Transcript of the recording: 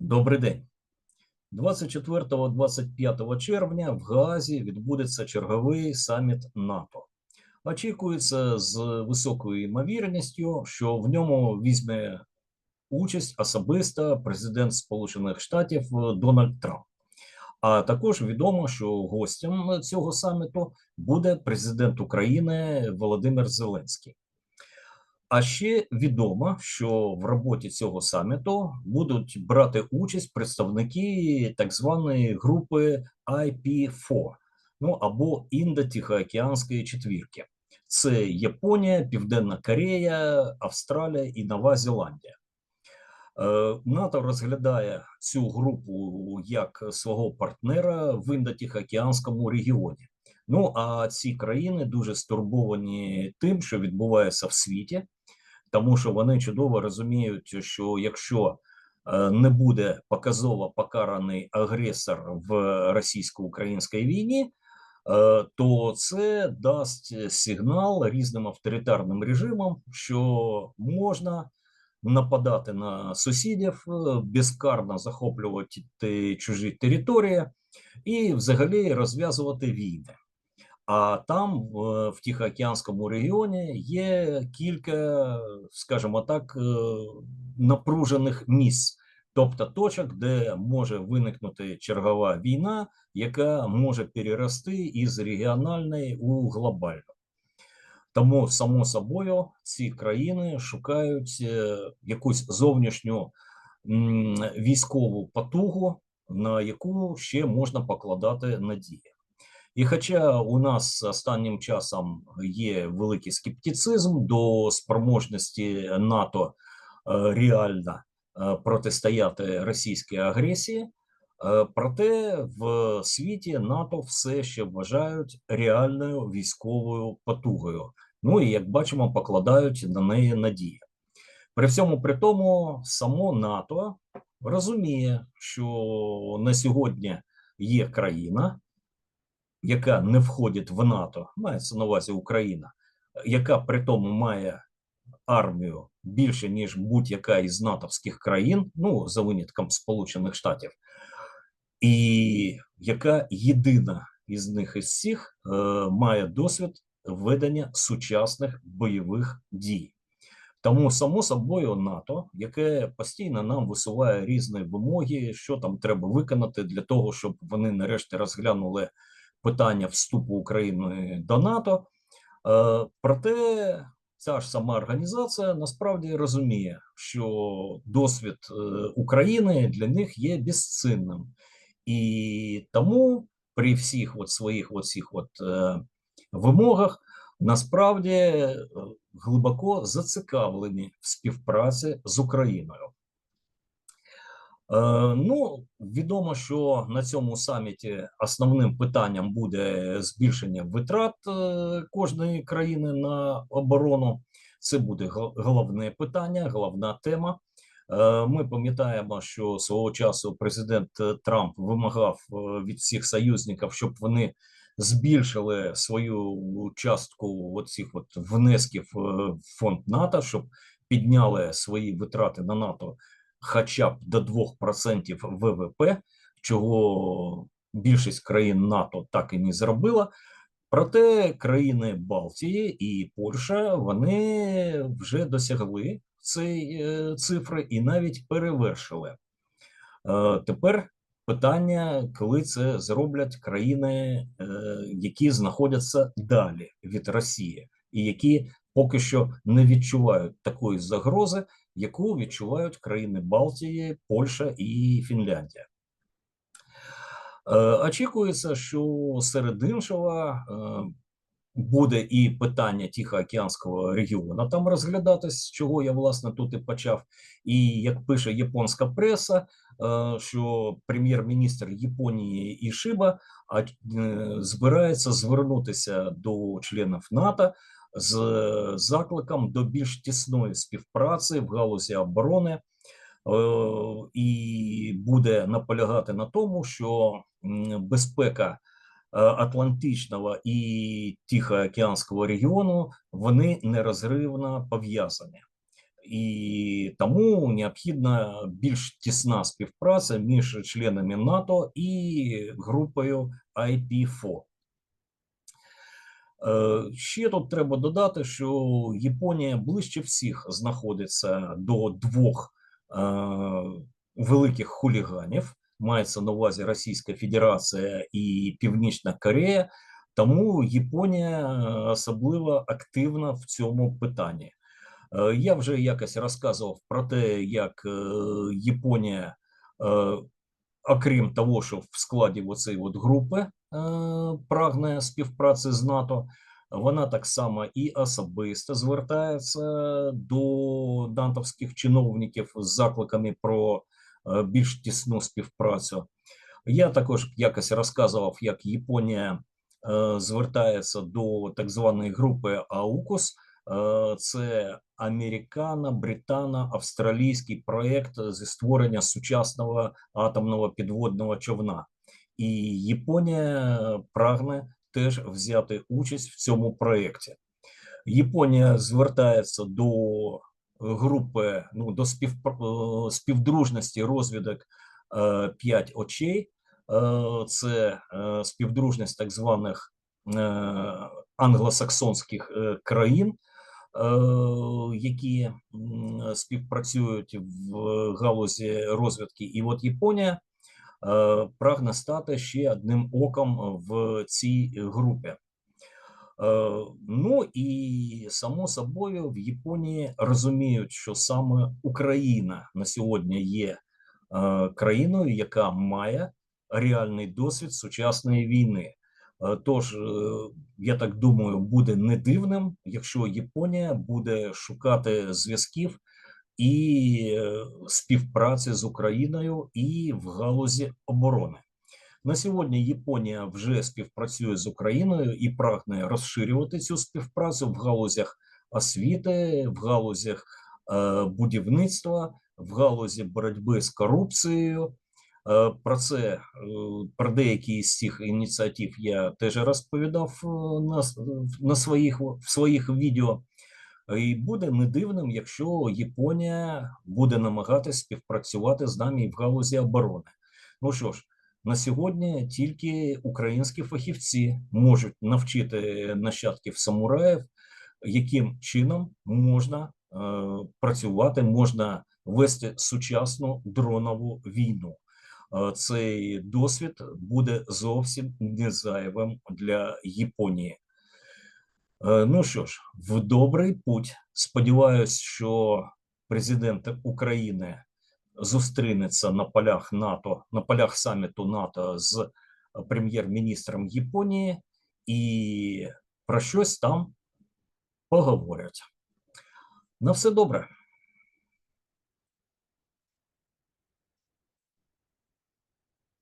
Добрий день. 24-25 червня в Гаазі відбудеться черговий саміт НАТО. Очікується з високою ймовірністю, що в ньому візьме участь особисто президент Сполучених Штатів Дональд Трамп. А також відомо, що гостем цього саміту буде президент України Володимир Зеленський. А ще відомо, що в роботі цього саміту будуть брати участь представники так званої групи IP4, ну або Індо-Тихоокеанської четвірки. Це Японія, Південна Корея, Австралія і Нова Зеландія. Е, НАТО розглядає цю групу як свого партнера в Індо-Тихоокеанському регіоні. Ну а ці країни дуже стурбовані тим, що відбувається в світі, тому що вони чудово розуміють, що якщо е, не буде показово покараний агресор в російсько-українській війні, е, то це дасть сигнал різним авторитарним режимам, що можна нападати на сусідів, е, безкарно захоплювати чужі території і, взагалі, розв'язувати війни. А там, в, Тихоокеанському регіоні, є кілька, скажімо так, напружених місць, тобто точок, де може виникнути чергова війна, яка може перерости із регіональної у глобальну. Тому, само собою, ці країни шукають якусь зовнішню військову потугу, на яку ще можна покладати надії. І хоча у нас останнім часом є великий скептицизм до спроможності НАТО реально протистояти російській агресії, проте в світі НАТО все ще вважають реальною військовою потугою. Ну і як бачимо, покладають на неї надії. При всьому при тому, само НАТО розуміє, що на сьогодні є країна яка не входить в НАТО, мається на увазі Україна, яка при тому має армію більше ніж будь-яка із натовських країн, ну за винятком Сполучених Штатів, і яка єдина із них із всіх е, має досвід ведення сучасних бойових дій. Тому, само собою, НАТО, яке постійно нам висуває різні вимоги, що там треба виконати для того, щоб вони нарешті розглянули питання вступу України до НАТО. Е, проте ця ж сама організація насправді розуміє, що досвід е, України для них є безцінним, і тому при всіх от своїх оцих от е, вимогах насправді глибоко зацікавлені в співпраці з Україною. Е, ну, відомо, що на цьому саміті основним питанням буде збільшення витрат е, кожної країни на оборону. Це буде головне питання, головна тема. Е, ми пам'ятаємо, що свого часу президент Трамп вимагав від всіх союзників, щоб вони збільшили свою частку оцих от внесків в фонд НАТО, щоб підняли свої витрати на НАТО хоча б до 2% ВВП, чого більшість країн НАТО так і не зробила. Проте країни Балтії і Польща вони вже досягли цієї цифри і навіть перевершили. Е, тепер питання, коли це зроблять країни, е, які знаходяться далі від Росії, і які поки що не відчувають такої загрози, яку відчувають країни Балтії, Польща і Фінляндія. Е, очікується, що серед іншого е, буде і питання Тихоокеанського регіону там розглядатись, чого я власне тут і почав. І як пише японська преса, е, що прем'єр-міністр Японії Ішиба збирається звернутися до членів НАТО з закликом до більш тісної співпраці в галузі оборони е, і буде наполягати на тому, що безпека е, Атлантичного і Тихоокеанського регіону вони нерозривно пов'язані. і тому необхідна більш тісна співпраця між членами НАТО і групою IP4. Е, Ще тут треба додати, що Японія ближче всіх знаходиться до двох е, великих хуліганів. Мається на увазі Російська Федерація і Північна Корея, тому Японія е, особливо активна в цьому питанні. Я вже якось розказував про те, як Японія, окрім того, що в складі оцеї от групи прагне співпраці з НАТО, вона так само і особисто звертається до натовських чиновників з закликами про е, більш тісну співпрацю. Я також якось розказував, як Японія е, звертається до так званої групи АУКУС. Е, Це американо-британо-австралійський проєкт зі створення сучасного атомного підводного човна. І Японія прагне теж взяти участь в цьому проєкті. Японія звертається до групи, ну до спів, е, співдружності розвідок е, п'ять очей. Е, Це співдружність так званих англосаксонських країн, які співпрацюють в галузі розвідки. І от Японія прагне стати ще одним оком в цій групі. Е, Ну і само собою в Японії розуміють, що саме Україна на сьогодні є е, країною, яка має реальний досвід сучасної війни. Е, Тож, е, я так думаю, буде не дивним, якщо Японія буде шукати зв'язків і е, співпраці з Україною і в галузі оборони. На сьогодні Японія вже співпрацює з Україною і прагне розширювати цю співпрацю в галузях освіти, в галузях е, будівництва, в галузі боротьби з корупцією. Е, Про це про деякі з цих ініціатив я теж розповідав на, на своїх в своїх відео. І буде не дивним, якщо Японія буде намагатись співпрацювати з нами в галузі оборони. Ну що ж, на сьогодні тільки українські фахівці можуть навчити нащадків самураїв, яким чином можна е, працювати, можна вести сучасну дронову війну. Е, Цей досвід буде зовсім не зайвим для Японії. Е, Ну що ж, в добрий путь. Сподіваюсь, що президент України зустрінеться на полях НАТО, на полях саміту НАТО з е, прем'єр-міністром Японії і про щось там поговорять. На все добре.